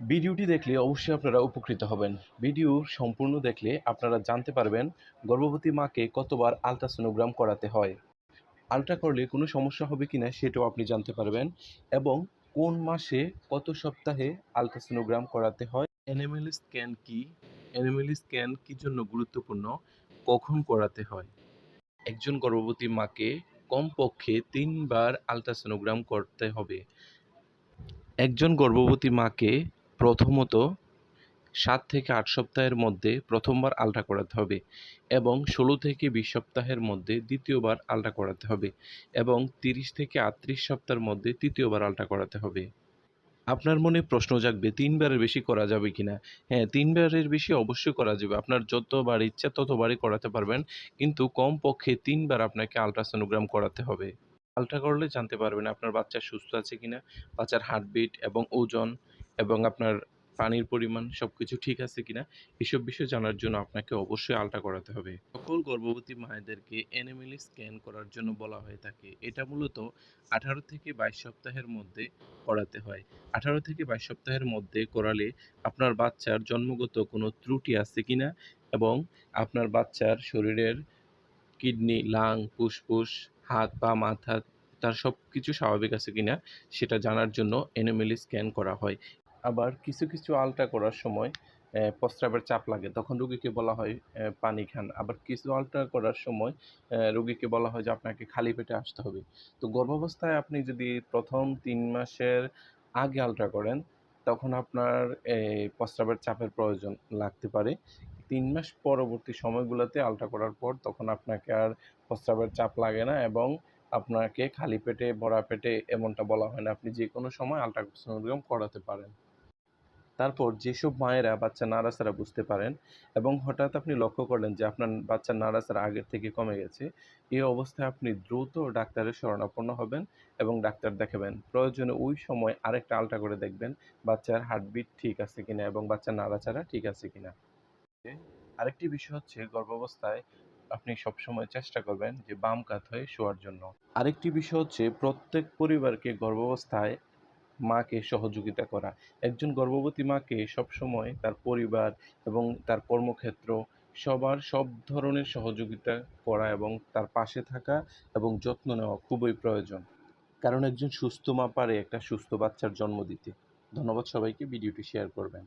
ভিডিওটি দেখলে অবশ্যই আপনারা উপকৃত হবেন। ভিডিও সম্পূর্ণ দেখলে আপনারা জানতে পারবেন গর্ভবতী মাকে কতবার আলট্রাসোনোগ্রাম করাতে হয়। আলট্রা করলে কোনো সমস্যা হবে কিনা সেটাও আপনি জানতে পারবেন এবং কোন মাসে কত সপ্তাহে আলট্রাসোনোগ্রাম করাতে হয়, এনিমেল স্ক্যান কি, এনিমেল স্ক্যান কি জন্য গুরুত্বপূর্ণ, কখন করাতে হয়। একজন গর্ভবতী মাকে কমপক্ষে তিনবার আলট্রাসোনোগ্রাম করতে হবে। একজন গর্ভবতী মাকে প্রথমত সাত থেকে আট সপ্তাহের মধ্যে প্রথমবার আলট্রা করাতে হবে এবং ষোলো থেকে বিশ সপ্তাহের মধ্যে দ্বিতীয়বার আলট্রা করাতে হবে এবং তিরিশ থেকে আটত্রিশ সপ্তাহের মধ্যে তৃতীয়বার আলট্রা করাতে হবে। আপনার মনে প্রশ্ন জাগবে, তিনবারের বেশি করা যাবে কি না হ্যাঁ তিনবারের বেশি অবশ্যই করা যাবে। আপনার যতবার ইচ্ছা ততবারই করাতে পারবেন, কিন্তু কমপক্ষে তিনবার আপনাকে আলট্রাসোনোগ্রাম করাতে হবে। আলট্রা করলে জানতে পারবেন আপনার বাচ্চা সুস্থ আছে কিনা, বাচ্চার হার্টবিট এবং ওজন এবং আপনার পানির পরিমাণ সব কিছু ঠিক আছে কিনা, এসব বিষয় জানার জন্য আপনাকে অবশ্যই আলটা করাতে হবে। সকল গর্ভবতী মায়েদেরকে এনিমেল স্ক্যান করার জন্য বলা হয়ে থাকে। এটা মূলত আঠারো থেকে বাইশ সপ্তাহের মধ্যে করাতে হয়। আঠারো থেকে বাইশ সপ্তাহের মধ্যে করালে আপনার বাচ্চার জন্মগত কোনো ত্রুটি আছে কিনা এবং আপনার বাচ্চার শরীরের কিডনি, লাং, ফুসফুস, হাত পা, মাথা, তার সব কিছু স্বাভাবিক আছে কিনা, সেটা জানার জন্য এনিমেল স্ক্যান করা হয়। আবার কিছু কিছু আলট্রা করার সময় প্রস্রাবের চাপ লাগে। তখন রোগীকে বলা হয় পানি খান। আবার কিছু আলট্রা করার সময় রোগীকে বলা হয় যে আপনাকে খালি পেটে আসতে হবে। তো গর্ভাবস্থায় আপনি যদি প্রথম তিন মাসের আগে আলট্রা করেন, তখন আপনার প্রস্রাবের চাপের প্রয়োজন লাগতে পারে। তিন মাস পরবর্তী সময়গুলোতে আলট্রা করার পর তখন আপনাকে আর প্রস্রাবের চাপ লাগে না এবং আপনাকে খালি পেটে, ভরা পেটে এমনটা বলা হয় না। আপনি যে কোনো সময় আলট্রাসোনোগ্রাম করাতে পারেন। তারপর যেসব মায়েরা বাচ্চা নাড়াচাড়া বুঝতে পারেন এবং হঠাৎ আপনি লক্ষ্য করলেন যে আপনার বাচ্চার নাড়াচাড়া আগের থেকে কমে গেছে, এই অবস্থায় আপনি দ্রুত ডাক্তারের শরণাপন্ন হবেন এবং ডাক্তার দেখাবেন। প্রয়োজনে ওই সময় আরেকটা আলট্রা করে দেখবেন বাচ্চার হার্টবিট ঠিক আছে কিনা এবং বাচ্চার নাড়াচাড়া ঠিক আছে কিনা। আরেকটি বিষয় হচ্ছে গর্ভাবস্থায় আপনি সবসময় চেষ্টা করবেন যে বাম কাত হয়ে শোয়ার জন্য। আরেকটি বিষয় হচ্ছে প্রত্যেক পরিবারকে গর্ভাবস্থায় মাকে সহযোগিতা করা। একজন গর্ভবতী মাকে সবসময় তার পরিবার এবং তার কর্মক্ষেত্র, সবার সব ধরনের সহযোগিতা করা এবং তার পাশে থাকা এবং যত্ন নেওয়া খুবই প্রয়োজন। কারণ একজন সুস্থ মা পারে একটা সুস্থ বাচ্চার জন্ম দিতে। ধন্যবাদ সবাইকে, ভিডিওটি শেয়ার করবেন।